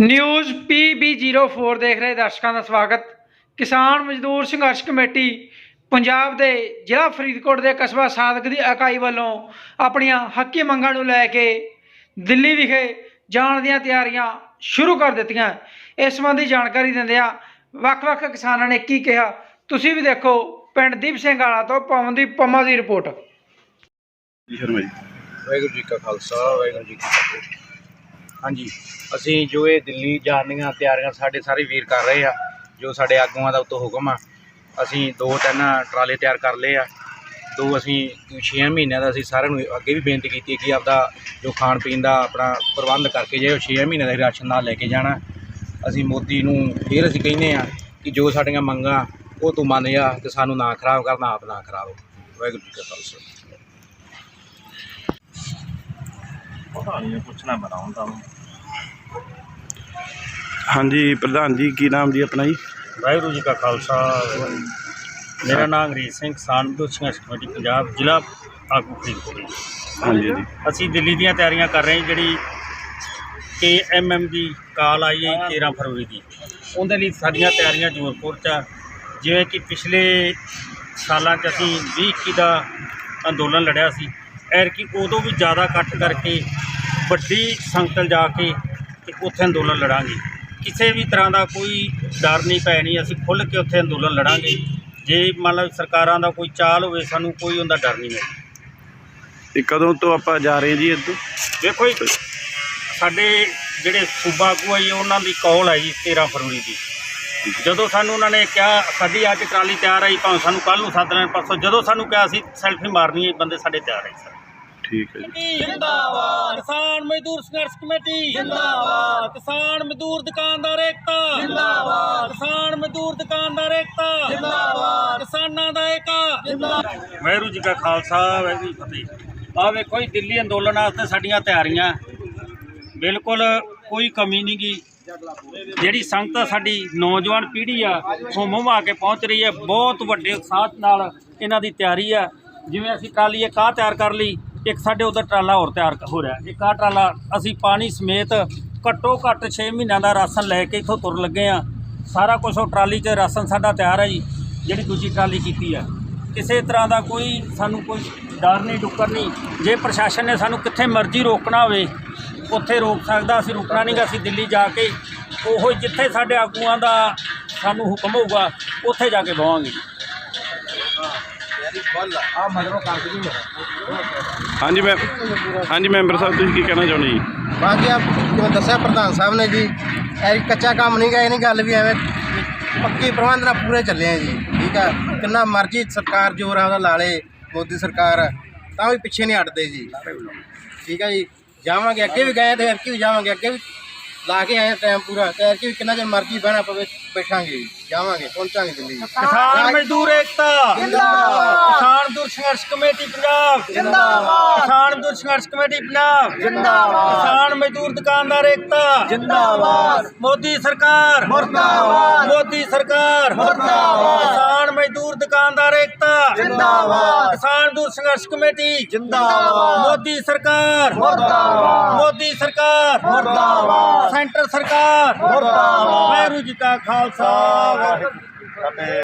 News PB04 ਦੇਖ ਰਹੇ ਦਰਸ਼ਕਾਂ ਦਾ ਸਵਾਗਤ। ਕਿਸਾਨ ਮਜ਼ਦੂਰ ਸੰਘਰਸ਼ ਕਮੇਟੀ ਪੰਜਾਬ ਦੇ ਜ਼ਿਲ੍ਹਾ ਫਰੀਦਕੋਟ ਦੇ ਕਸਬਾ ਸਾਦਕ ਦੀ ਇਕਾਈ ਵੱਲੋਂ ਆਪਣੀਆਂ ਹੱਕੀ ਮੰਗਾਂ ਨੂੰ ਲੈ ਕੇ ਦਿੱਲੀ ਵਿਖੇ ਜਾਣ ਦੀਆਂ ਤਿਆਰੀਆਂ ਸ਼ੁਰੂ ਕਰ ਦਿੱਤੀਆਂ। ਇਸ ਸੰਬੰਧੀ ਜਾਣਕਾਰੀ ਦਿੰਦਿਆਂ ਵੱਖ-ਵੱਖ ਕਿਸਾਨਾਂ ਨੇ ਕੀ ਕਿਹਾ। ਤੁਸੀਂ ਵੀ ਦੇਖੋ ਪਿੰਡ ਦੀਪ ਸਿੰਘ ਵਾਲਾ ਤੋਂ ਪਵਨਦੀਪ ਪੰਮਾ ਦੀ ਰਿਪੋਰਟ। ਜੀ ਸ਼ਰਮਾ ਜੀ ਵਾਹਿਗੁਰੂ ਜੀ ਕਾ ਖਾਲਸਾ ਵਾਹਿਗੁਰੂ ਜੀ ਕੀ ਫਤਿਹ। ਹਾਂਜੀ। ਅਸੀਂ ਜੋ ਇਹ ਦਿੱਲੀ ਜਾਣ ਦੀਆਂ ਤਿਆਰੀਆਂ ਸਾਡੇ ਸਾਰੇ ਵੀਰ ਕਰ ਰਹੇ ਆ, ਜੋ ਸਾਡੇ ਆਗੂਆਂ ਦਾ ਉਤੋਂ ਹੁਕਮ ਆ। ਅਸੀਂ ਦੋ ਤਿੰਨ ਟਰਾਲੇ ਤਿਆਰ ਕਰ ਲਏ ਆ। ਦੋ ਅਸੀਂ 6 ਮਹੀਨਿਆਂ ਦਾ ਅਸੀਂ ਸਾਰਿਆਂ ਨੂੰ ਅੱਗੇ ਵੀ ਬੇਨਤੀ ਕੀਤੀ ਕਿ ਆਪਦਾ ਜੋ ਖਾਣ ਪੀਣ ਦਾ ਆਪਣਾ ਪ੍ਰਬੰਧ ਕਰਕੇ ਜਾਇਓ 6 ਮਹੀਨਿਆਂ ਦਾ ਰਾਸ਼ਨ ਨਾਲ ਲੈ ਕੇ ਜਾਣਾ। ਅਸੀਂ ਮੋਦੀ ਨੂੰ ਫਿਰ ਅਸੀਂ ਕਹਿੰਦੇ ਆ ਕਿ ਜੋ ਸਾਡੀਆਂ ਮੰਗਾਂ ਉਹ ਤੂੰ ਮੰਨ ਜਾ ਤੇ ਸਾਨੂੰ ਨਾ ਖਰਾਬ ਕਰਨਾ ਆਪ ਨਾ ਖਰਾਬ ਹੋ। ਵਾਹਿਗੁਰੂ ਜੀ ਕਾ ਖਾਲਸਾ। ਪੁੱਛਣਾ ਬਣਾਉਣ ਦਾ ਹਾਂਜੀ ਪ੍ਰਧਾਨ ਜੀ ਕੀ ਨਾਮ ਜੀ ਆਪਣਾ ਜੀ? ਵਾਹਿਗੁਰੂ ਜੀ ਕਾ ਖਾਲਸਾ। ਮੇਰਾ ਨਾਮ ਅੰਗਰੇਜ਼ ਸਿੰਘ ਕਿਸਾਨ ਸੰਘਰਸ਼ ਕਮੇਟੀ ਪੰਜਾਬ ਜ਼ਿਲ੍ਹਾ ਆਗੂ ਫਰੀਦਕੋਟ ਜੀ। ਹਾਂਜੀ ਜੀ। ਅਸੀਂ ਦਿੱਲੀ ਦੀਆਂ ਤਿਆਰੀਆਂ ਕਰ ਰਹੇ ਹਾਂ ਜਿਹੜੀ ਕੇ ਐਮ ਐਮ ਦੀ ਕਾਲ ਆਈ ਹੈ 13 ਫਰਵਰੀ ਦੀ। ਉਹਦੇ ਲਈ ਸਾਡੀਆਂ ਤਿਆਰੀਆਂ ਜ਼ੋਰਪੁਰ ਚ ਆ। ਜਿਵੇਂ ਕਿ ਪਿਛਲੇ ਸਾਲਾਂ 'ਚ ਅਸੀਂ 20 21 ਦਾ ਅੰਦੋਲਨ ਲੜਿਆ ਸੀ। ਐਰਕੀ ਉਦੋਂ ਵੀ ਜ਼ਿਆਦਾ ਇਕੱਠ ਕਰਕੇ ਵੱਡੀ ਸੰਗਤ ਜਾ ਕੇ ਤੇ ਉੱਥੇ ਅੰਦੋਲਨ ਲੜਾਂਗੇ। ਕਿਸੇ ਵੀ ਤਰ੍ਹਾਂ ਦਾ ਕੋਈ ਡਰ ਨਹੀਂ ਪੈਣੀ ਅਸੀਂ ਖੁੱਲ੍ਹ ਕੇ ਉੱਥੇ ਅੰਦੋਲਨ ਲੜਾਂਗੇ। ਜੇ ਮੰਨ ਲਓ ਸਰਕਾਰਾਂ ਦਾ ਕੋਈ ਚਾਲ ਹੋਵੇ ਸਾਨੂੰ ਕੋਈ ਉਹਦਾ ਡਰ ਨਹੀਂ ਹੈ। ਇਹ ਕਦੋਂ ਤੋਂ ਆਪਾਂ ਜਾ ਰਹੇ ਜੀ ਇੱਥੋਂ? ਦੇਖੋ ਜੀ ਸਾਡੇ ਜਿਹੜੇ ਸੂਬਾ ਆਗੂ ਆ ਜੀ ਉਹਨਾਂ ਦੀ ਕੌਲ ਜੀ 13 ਫਰਵਰੀ ਦੀ। ਜਦੋਂ ਸਾਨੂੰ ਉਹਨਾਂ ਨੇ ਕਿਹਾ ਸਾਡੀ ਅੱਜ ਟਰਾਲੀ ਤਿਆਰ ਆਈ ਭਾਵੇਂ ਸਾਨੂੰ ਕੱਲ ਨੂੰ ਸੱਦ ਲੈਣ ਪਰਸੋਂ ਜਦੋਂ ਸਾਨੂੰ ਕਿਹਾ ਸੀ ਸੈਲਫੀ ਮਾਰਨੀ ਹੈ ਬੰਦੇ ਸਾਡੇ ਤਿਆਰ ਆਈ ਸਰ ਠੀਕ ਹੈ ਜੀ। ਜਿੰਦਾਬਾਦ। ਕਿਸਾਨ ਮਜ਼ਦੂਰ ਸੰਘਰਸ਼ ਕਮੇਟੀ। ਜਿੰਦਾਬਾਦ। ਕਿਸਾਨ ਮਜ਼ਦੂਰ ਦੁਕਾਨਦਾਰ ਏਕਤਾ। ਜਿੰਦਾਬਾਦ। ਕਿਸਾਨ ਮਜ਼ਦੂਰ ਦੁਕਾਨਦਾਰ ਏਕਤਾ। ਜਿੰਦਾਬਾਦ। ਕਿਸਾਨਾਂ ਦਾ ਏਕਾ ਜਿੰਦਾਬਾਦ। ਵਾਹਿਗੁਰੂ ਜੀ ਕਾ ਖਾਲਸਾ ਵਾਹਿਗੁਰੂ ਜੀ ਫਤਿਹ। ਆ ਵੇਖੋ ਜੀ ਦਿੱਲੀ ਅੰਦੋਲਨ ਵਾਸਤੇ ਸਾਡੀਆਂ ਤਿਆਰੀਆਂ। ਬਿਲਕੁਲ ਕੋਈ ਕਮੀ ਨਹੀਂ ਗੀ। ਜਿਹੜੀ ਸੰਗਤ ਸਾਡੀ ਨੌਜਵਾਨ ਪੀੜ੍ਹੀ ਆ ਹੁਮ ਹੁਮਾ ਕੇ ਪਹੁੰਚ ਰਹੀ ਹੈ। ਬਹੁਤ ਵੱਡੇ ਉਤਸ਼ਾਹ ਨਾਲ ਇਹਨਾਂ ਦੀ ਤਿਆਰੀ ਆ। ਜਿਵੇਂ ਅਸੀਂ ਟਰਾਲੀ ਇੱਕ ਆਹ ਤਿਆਰ ਕਰ ਲਈ? ਇੱਕ ਸਾਡੇ ਉਧਰ ਟਰਾਲਾ ਹੋਰ ਤਿਆਰ ਹੋ ਰਿਹਾ। ਇੱਕ ਆਹ ਟਰਾਲਾ, ਅਸੀਂ ਪਾਣੀ ਸਮੇਤ ਘੱਟੋ ਘੱਟ 6 ਮਹੀਨਿਆਂ ਦਾ ਰਾਸ਼ਨ ਲੈ ਕੇ ਇੱਥੋਂ ਤੁਰ ਲੱਗੇ ਆ ਸਾਰਾ ਕੁਝ ਉਹ ਟਰਾਲੀ 'ਚ ਰਾਸ਼ਨ ਸਾਡਾ ਤਿਆਰ ਹੈ ਜੀ, ਜਿਹੜੀ ਦੂਜੀ ਟਰਾਲੀ ਕੀਤੀ ਹੈ ਕਿਸੇ ਤਰ੍ਹਾਂ ਦਾ ਕੋਈ ਸਾਨੂੰ ਕੋਈ ਡਰ ਨਹੀਂ, ਡੁੱਕਰ ਨਹੀਂ। ਜੇ ਪ੍ਰਸ਼ਾਸਨ ਨੇ ਸਾਨੂੰ ਕਿੱਥੇ ਮਰਜ਼ੀ ਰੋਕਣਾ ਹੋਵੇ, ਉੱਥੇ ਰੋਕ ਸਕਦਾ, ਅਸੀਂ ਰੁਕਣਾ ਨਹੀਂਗਾ ਅਸੀਂ ਦਿੱਲੀ ਜਾ ਕੇ ਉਹ ਜਿੱਥੇ ਸਾਡੇ ਆਗੂਆਂ ਦਾ ਸਾਨੂੰ ਹੁਕਮ ਹੋਊਗਾ, ਉੱਥੇ ਜਾ ਕੇ ਬਵਾਂਗੇ। ਹਾਂਜੀ ਮੈਂ ਹਾਂਜੀ ਮੈਂਬਰ ਸਾਹਿਬ ਤੁਸੀਂ ਕੀ ਕਹਿਣਾ ਚਾਹੁੰਦੇ ਜੀ? ਬਾਕੀ ਆ ਜਿਵੇਂ ਦੱਸਿਆ ਪ੍ਰਧਾਨ ਸਾਹਿਬ ਨੇ ਜੀ ਐ ਕੱਚਾ ਕੰਮ ਨਹੀਂ ਗਾ ਇਹ ਨਹੀਂ ਗੱਲ ਵੀ ਐਵੇਂ ਪੱਕੀ ਪ੍ਰਬੰਧ ਨਾਲ ਪੂਰੇ ਚੱਲੇ ਆ ਜੀ ਠੀਕ ਆ? ਕਿੰਨਾ ਮਰਜ਼ੀ ਸਰਕਾਰ ਜ਼ੋਰ ਆ ਉਹਦਾ ਲਾ ਲੇ ਮੋਦੀ ਸਰਕਾਰ ਤਾਂ ਵੀ ਪਿੱਛੇ ਨਹੀਂ ਹਟਦੇ ਜੀ। ਠੀਕ ਆ ਜੀ? ਜਾਵਾਂਗੇ ਅੱਗੇ ਵੀ ਗਏ ਤੇ ਐਰਕੀ ਵੀ ਜਾਵਾਂਗੇ ਅੱਗੇ ਵੀ ਲਾ ਕੇ ਆਏ ਟਾਈਮ ਪੂਰਾ ਤੇ ਐਰਕੀ ਵੀ ਕਿੰਨਾ ਚਿਰ ਮਰਜ਼ੀ ਬਹਿਣਾ ਪਵੇ ਬੈਠਾਂਗੇ ਜੀ ਜਾਵਾਂਗੇ ਪਹੁੰਚਾਂਗੇ ਦਿੱਲੀ ਕਿਸਾਨ ਮਜ਼ਦੂਰ ਏਕਤਾ। ਜਿੰਦਾਬਾਦ। ਸੰਘਰਸ਼ ਕਮੇਟੀ ਪੰਜਾਬ। ਜਿੰਦਾਬਾਦ। ਕਿਸਾਨ ਮਜ਼ਦੂਰ ਸੰਘਰਸ਼ ਕਮੇਟੀ ਪੰਜਾਬ। ਜਿੰਦਾਬਾਦ। ਕਿਸਾਨ ਮਜ਼ਦੂਰ ਦੁਕਾਨਦਾਰ ਏਕਤਾ। ਜਿੰਦਾਬਾਦ। ਮੋਦੀ ਸਰਕਾਰ। ਮੁਰਦਾਬਾਦ। ਮੋਦੀ ਸਰਕਾਰ। ਮੁਰਦਾਬਾਦ। ਕਿਸਾਨ ਮਜ਼ਦੂਰ ਦੁਕਾਨਦਾਰ ਏਕਤਾ। ਜਿੰਦਾਬਾਦ। ਕਿਸਾਨ ਮਜ਼ਦੂਰ ਸੰਘਰਸ਼ ਕਮੇਟੀ। ਜਿੰਦਾਬਾਦ। ਮੋਦੀ ਸਰਕਾਰ। ਮੁਰਦਾਬਾਦ। ਮੋਦੀ ਸਰਕਾਰ। ਮੁਰਦਾਬਾਦ। ਸੈਂਟਰ ਸਰਕਾਰ। ਮੁਰਦਾਬਾਦ। ਵਾਹਿਗੁਰੂ ਜੀ ਕਾ ਖਾਲਸਾ। ਵਾਹਿਗੁਰੂ ਜੀ ਕੀ ਫਤਿਹ।